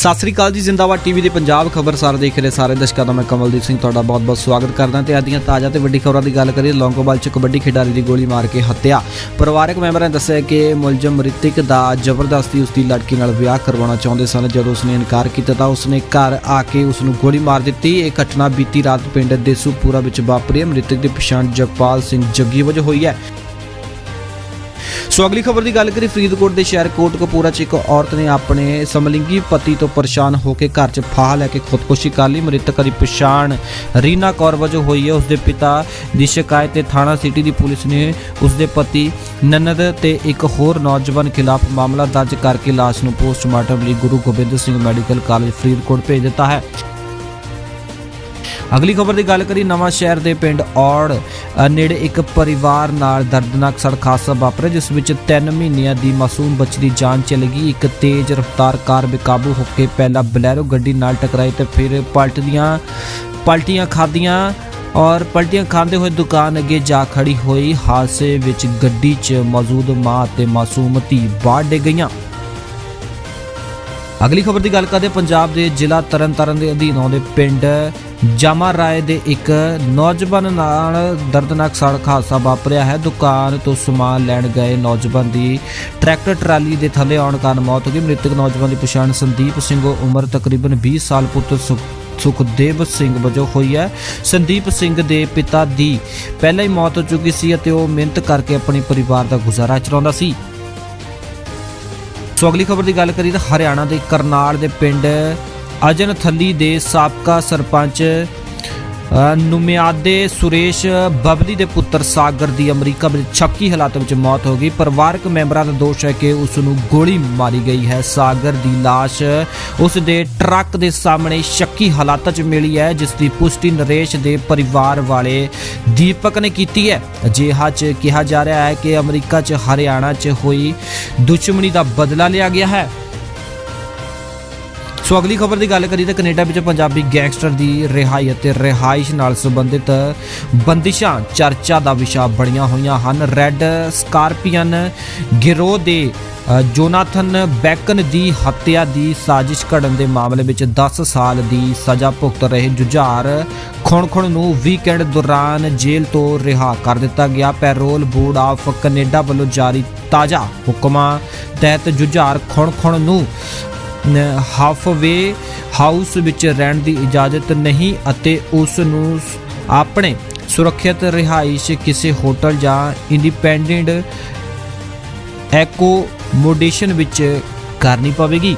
ਸਤਿ ਸ੍ਰੀ ਅਕਾਲ ਜੀ, ਜ਼ਿੰਦਾਬਾਦ ਟੀਵੀ ਦੇ ਪੰਜਾਬ ਖਬਰਸਾਰ ਦੇਖ ਰਹੇ ਸਾਰੇ ਦਰਸ਼ਕਾਂ ਦਾ ਮੈਂ ਕਮਲਦੀਪ ਸਿੰਘ ਤੁਹਾਡਾ ਬਹੁਤ-ਬਹੁਤ ਸਵਾਗਤ ਕਰਦਾ ਤੇ ਅੱਜ ਦੀਆਂ ਤਾਜ਼ਾ ਤੇ ਵੱਡੀ ਖਬਰਾਂ ਦੀ ਗੱਲ ਕਰੀਏ, ਲੌਂਗੋਵਾਲ ਚ ਕਬੱਡੀ ਖਿਡਾਰੀ ਦੀ ਗੋਲੀ ਮਾਰ ਕੇ ਹੱਤਿਆ। ਪਰਿਵਾਰਕ ਮੈਂਬਰਾਂ ਨੇ ਦੱਸਿਆ ਕਿ ਮੁਲਜ਼ਮ ਰਿਤਿਕ ਦਾ ਜ਼ਬਰਦਸਤੀ ਉਸ ਦੀ ਲੜਕੀ ਨਾਲ ਵਿਆਹ ਕਰਵਾਉਣਾ ਚਾਹੁੰਦੇ ਸਨ। ਜਦੋਂ ਉਸਨੇ ਇਨਕਾਰ ਕੀਤਾ ਤਾਂ ਉਸਨੇ ਘਰ ਆ ਕੇ ਉਸ ਨੂੰ ਗੋਲੀ ਮਾਰ ਦਿੱਤੀ। ਇਹ ਘਟਨਾ ਬੀਤੀ ਰਾਤ ਪਿੰਡ ਦੇਸੂਪੁਰਾ ਵਿੱਚ ਵਾਪਰੀ। ਹੈ ਮ੍ਰਿਤਕ ਦੀ ਪਛਾਣ ਜਗਪਾਲ ਸਿੰਘ ਜੱਗੀ ਵਜੋਂ ਹੋਈ ਹੈ। ਸੋ ਅਗਲੀ ਖਬਰ ਦੀ ਗੱਲ ਕਰੀ ਫਰੀਦਕੋਟ ਦੇ ਸ਼ਹਿਰ ਕੋਟਕਪੂਰਾ 'ਚ ਇੱਕ ਔਰਤ ਨੇ ਆਪਣੇ ਸਮਲਿੰਗੀ ਪਤੀ ਤੋਂ ਪਰੇਸ਼ਾਨ ਹੋ ਕੇ ਘਰ 'ਚ ਫਾਹ ਲੈ ਕੇ ਖੁਦਕੁਸ਼ੀ ਕਰ ਲਈ। ਮ੍ਰਿਤਕ ਦੀ ਪਛਾਣ ਰੀਨਾ ਕੌਰ ਵਜੋਂ ਹੋਈ ਹੈ। ਉਸ ਦੇ ਪਿਤਾ ਦੀ ਸ਼ਿਕਾਇਤ ਤੇ ਥਾਣਾ ਸਿਟੀ ਦੀ ਪੁਲਿਸ ਨੇ ਉਸਦੇ ਪਤੀ ਨਨਦ ਤੇ ਇੱਕ ਹੋਰ ਨੌਜਵਾਨ ਖਿਲਾਫ ਮਾਮਲਾ ਦਰਜ ਕਰਕੇ ਲਾਸ਼ ਨੂੰ ਪੋਸਟਮਾਰਟਮ ਲਈ ਗੁਰੂ ਗੋਬਿੰਦ ਸਿੰਘ ਮੈਡੀਕਲ ਕਾਲਜ ਫਰੀਦਕੋਟ ਭੇਜ ਦਿੱਤਾ ਹੈ। ਅਗਲੀ ਖਬਰ ਦੀ ਗੱਲ ਕਰੀ ਨਵਾਂ ਸ਼ਹਿਰ ਦੇ ਪਿੰਡ ਔੜ ਨੇੜੇ ਇੱਕ ਪਰਿਵਾਰ ਨਾਲ ਦਰਦਨਾਕ ਸੜਕ ਹਾਦਸਾ ਵਾਪਰਿਆ, ਜਿਸ ਵਿੱਚ 3 ਮਹੀਨਿਆਂ ਦੀ ਮਾਸੂਮ ਬੱਚੀ ਦੀ ਜਾਨ ਚਲੀ ਗਈ। ਇੱਕ ਤੇਜ਼ ਰਫ਼ਤਾਰ ਕਾਰ ਬੇਕਾਬੂ ਹੋ ਕੇ ਪਹਿਲਾਂ ਬਲੈਰੋ ਗੱਡੀ ਨਾਲ ਟਕਰਾਈ ਤੇ ਫਿਰ ਪਲਟਦੀਆਂ, ਪਲਟੀਆਂ ਖਾਦੀਆਂ ਔਰ ਪਲਟੀਆਂ ਖਾਂਦੇ ਹੋਏ ਦੁਕਾਨ ਅੱਗੇ ਜਾ ਖੜੀ ਹੋਈ। ਹਾਦਸੇ ਵਿੱਚ ਗੱਡੀ 'ਚ ਮੌਜੂਦ ਮਾਂ ਅਤੇ ਮਾਸੂਮ ਧੀ ਬਾਹਰ ਡਿੱਗ ਗਈਆਂ। ਅਗਲੀ ਖਬਰ ਦੀ ਗੱਲ ਕਰਦੇ ਪੰਜਾਬ ਦੇ ਜ਼ਿਲ੍ਹਾ ਤਰਨਤਾਰਨ ਦੇ ਅਧੀਨ ਆਉਂਦੇ ਪਿੰਡ ਜਾਮਾ ਰਾਏ ਦੇ ਇੱਕ ਨੌਜਵਾਨ ਨਾਲ ਦਰਦਨਾਕ ਸੜਕ ਹਾਦਸਾ ਵਾਪਰਿਆ ਹੈ। ਦੁਕਾਨ ਤੋਂ ਸਮਾਨ ਲੈਣ ਗਏ ਨੌਜਵਾਨ ਦੀ ਟਰੈਕਟਰ ਟਰਾਲੀ ਦੇ ਥੱਲੇ ਆਉਣ ਕਾਰਨ ਮੌਤ ਹੋ ਗਈ। ਮ੍ਰਿਤਕ ਨੌਜਵਾਨ ਦੀ ਪਛਾਣ ਸੰਦੀਪ ਸਿੰਘ ਉਮਰ ਤਕਰੀਬਨ 20 ਸਾਲ ਪੁੱਤਰ ਸੁ- ਸੁਖਦੇਵ ਸਿੰਘ ਵਜੋਂ ਹੋਈ ਹੈ। ਸੰਦੀਪ ਸਿੰਘ ਦੇ ਪਿਤਾ ਦੀ ਪਹਿਲਾਂ ਹੀ ਮੌਤ ਹੋ ਚੁੱਕੀ ਸੀ ਅਤੇ ਉਹ ਮਿਹਨਤ ਕਰਕੇ ਆਪਣੇ ਪਰਿਵਾਰ ਦਾ ਗੁਜ਼ਾਰਾ ਚਲਾਉਂਦਾ ਸੀ। ਸੋ ਅਗਲੀ ਖਬਰ ਦੀ ਗੱਲ ਕਰੀਏ ਤਾਂ ਹਰਿਆਣਾ ਦੇ ਕਰਨਾਲ ਦੇ ਪਿੰਡ ਅਜਨ ਥੱਲੀ ਦੇ ਸਾਬਕਾ ਸਰਪੰਚ ਨੁਮਿਆਦੇ ਸੁਰੇਸ਼ ਬਬਲੀ ਦੇ ਪੁੱਤਰ ਸਾਗਰ ਦੀ ਅਮਰੀਕਾ ਵਿੱਚ ਸ਼ੱਕੀ ਹਾਲਾਤ ਵਿੱਚ ਮੌਤ ਹੋ ਗਈ। ਪਰਿਵਾਰਕ ਮੈਂਬਰਾਂ ਦਾ ਦੋਸ਼ ਹੈ ਕਿ ਉਸ ਨੂੰ ਗੋਲੀ ਮਾਰੀ ਗਈ ਹੈ। ਸਾਗਰ ਦੀ ਲਾਸ਼ ਉਸ ਦੇ ਟਰੱਕ ਦੇ ਸਾਹਮਣੇ ਸ਼ੱਕੀ ਹਾਲਾਤਾਂ 'ਚ ਮਿਲੀ ਹੈ, ਜਿਸ ਦੀ ਪੁਸ਼ਟੀ ਨਰੇਸ਼ ਦੇ ਪਰਿਵਾਰ ਵਾਲੇ ਦੀਪਕ ਨੇ ਕੀਤੀ ਹੈ। ਅਜਿਹਾ 'ਚ ਕਿਹਾ ਜਾ ਰਿਹਾ ਹੈ ਕਿ ਅਮਰੀਕਾ 'ਚ ਹਰਿਆਣਾ 'ਚ ਹੋਈ ਦੁਸ਼ਮਣੀ ਦਾ ਬਦਲਾ ਲਿਆ ਗਿਆ ਹੈ। ਸੋ ਅਗਲੀ ਖਬਰ ਦੀ ਗੱਲ ਕਰੀ ਤਾਂ ਕੈਨੇਡਾ ਵਿੱਚ ਪੰਜਾਬੀ ਗੈਂਗਸਟਰ ਦੀ ਰਿਹਾਈ ਅਤੇ ਰਿਹਾਇਸ਼ ਨਾਲ ਸੰਬੰਧਿਤ ਬੰਦਿਸ਼ਾਂ, ਚਰਚਾ ਦਾ ਵਿਸ਼ਾ ਬਣੀਆਂ ਹੋਈਆਂ ਹਨ। ਰੈੱਡ ਸਕਾਰਪੀਅਨ ਗਿਰੋਹ ਦੇ ਜੋਨਾਥਨ ਬੈਕਨ ਦੀ ਹੱਤਿਆ ਦੀ ਸਾਜ਼ਿਸ਼ ਘੜਨ ਦੇ ਮਾਮਲੇ ਵਿੱਚ 10 ਸਾਲ ਦੀ ਸਜ਼ਾ ਭੁਗਤ ਰਹੇ ਜੁਝਾਰ ਖੁਣਖੁਣ ਨੂੰ ਵੀਕਐਂਡ ਦੌਰਾਨ ਜੇਲ੍ਹ ਤੋਂ ਰਿਹਾ ਕਰ ਦਿੱਤਾ ਗਿਆ। ਪੈਰੋਲ ਬੋਰਡ ਆਫ ਕੈਨੇਡਾ ਵੱਲੋਂ ਜਾਰੀ ਤਾਜ਼ਾ ਹੁਕਮਾਂ ਤਹਿਤ ਜੁਝਾਰ ਖੁਣਖੁਣ ਨੂੰ ਹਾਫਵੇ ਹਾਊਸ ਵਿੱਚ ਰਹਿਣ ਦੀ ਇਜਾਜ਼ਤ ਨਹੀਂ ਅਤੇ ਉਸ ਨੂੰ ਆਪਣੇ ਸੁਰੱਖਿਅਤ ਰਿਹਾਇਸ਼ ਕਿਸੇ ਹੋਟਲ ਜਾਂ ਇੰਡੀਪੈਂਡੈਂਟ ਐਕੋਮੋਡੇਸ਼ਨ ਵਿੱਚ ਕਰਨੀ ਪਵੇਗੀ।